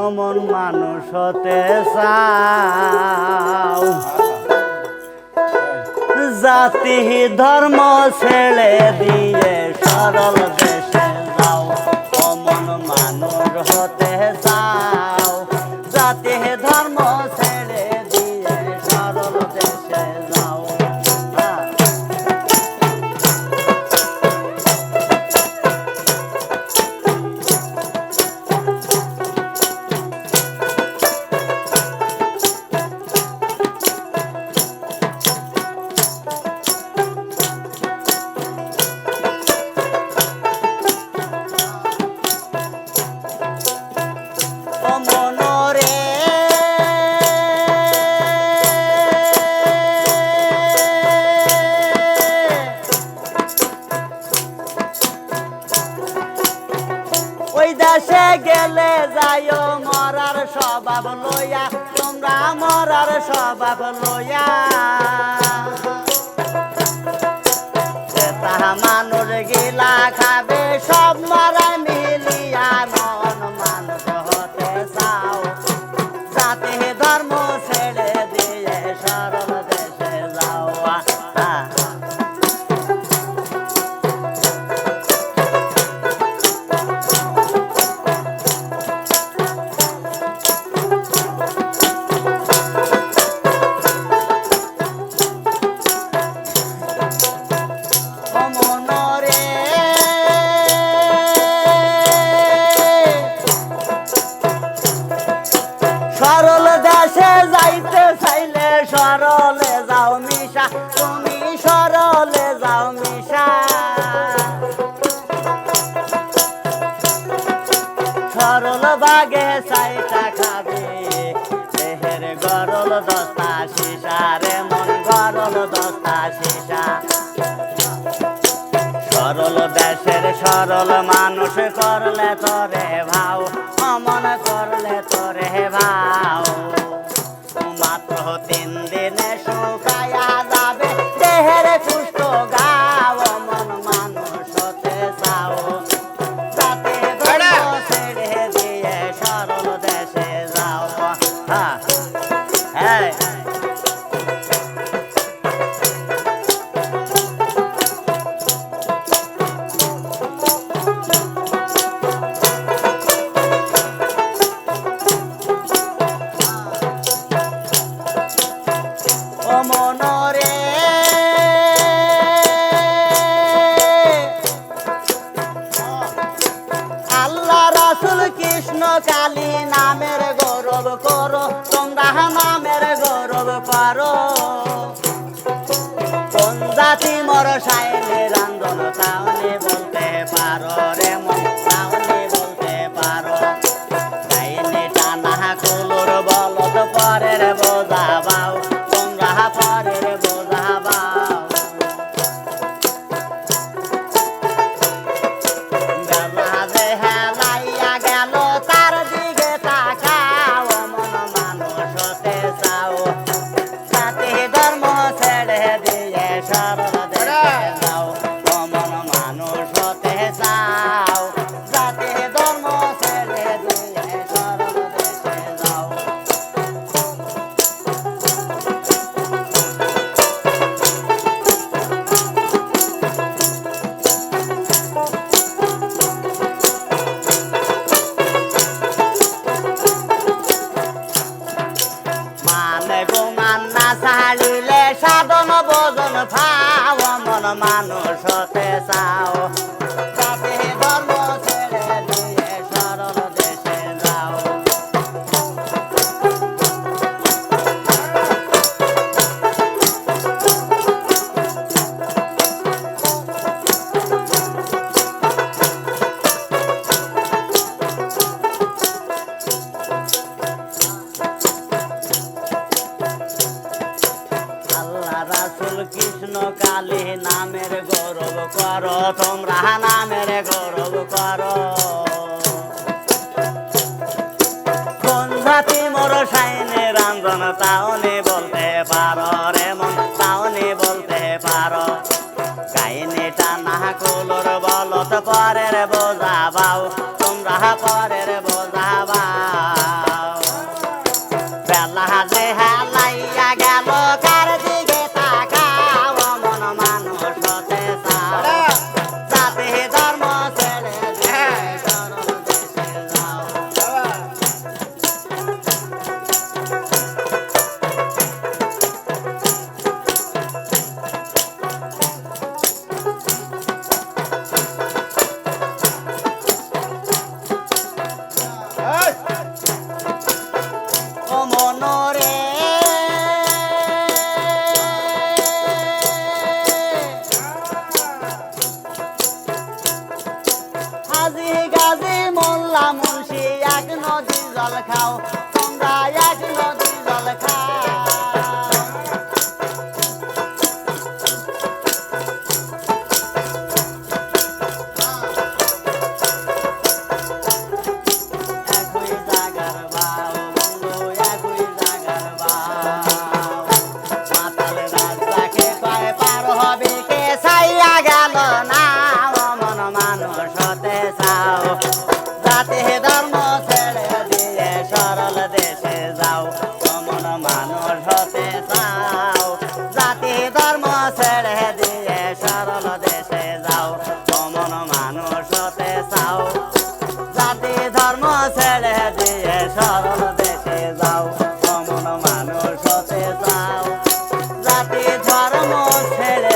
অমন মানুষ হতে চাও। জাতি ধর্ম ছেড়ে দিয়ে সরল দেশে যাইও, মরার স্বভাব লইয়া, তোমরা মরার স্বভাব লইয়া। তাহা মানুষ গিলা খাবে, সব মারা মিলিয়া নন মানুষ হতে চাও। জাতি ধর্ম বাগে সাইটা খাবে। দেহের গরল দস্তা শিশা রে মন গরল দস্তা শিশা সরল দেশের সরল মানুষ করলে তরে ভাও, অমন করলে তরে ভাও। মাত্র তিন কালী নামের গৌরব করো, তোমরা নামের গৌরব করো কোন জাতি মর সাইনে রান্ধন তাহলে বলতে পারো রে? গুমান না ছাড়িলে সাধন করো, তোমরা নামের গৌরব করো। কোন মোর সাইনে তাওনে বলতে পারো রে মন, তাওনে বলতে পারো। কাইনে টানা কুলোর বলত পরের বোঝা বাও তোমরা পরের বোঝা জাতি ধর্ম জাতি ধর্ম ছেড়ে দিয়ে সরল দেশে যাও অমন মানুষ হতে চাও জাতি ধর্ম ছেড়ে দিয়ে সরল যাও অমন মানুষ জাতি ধর্ম ছেড়ে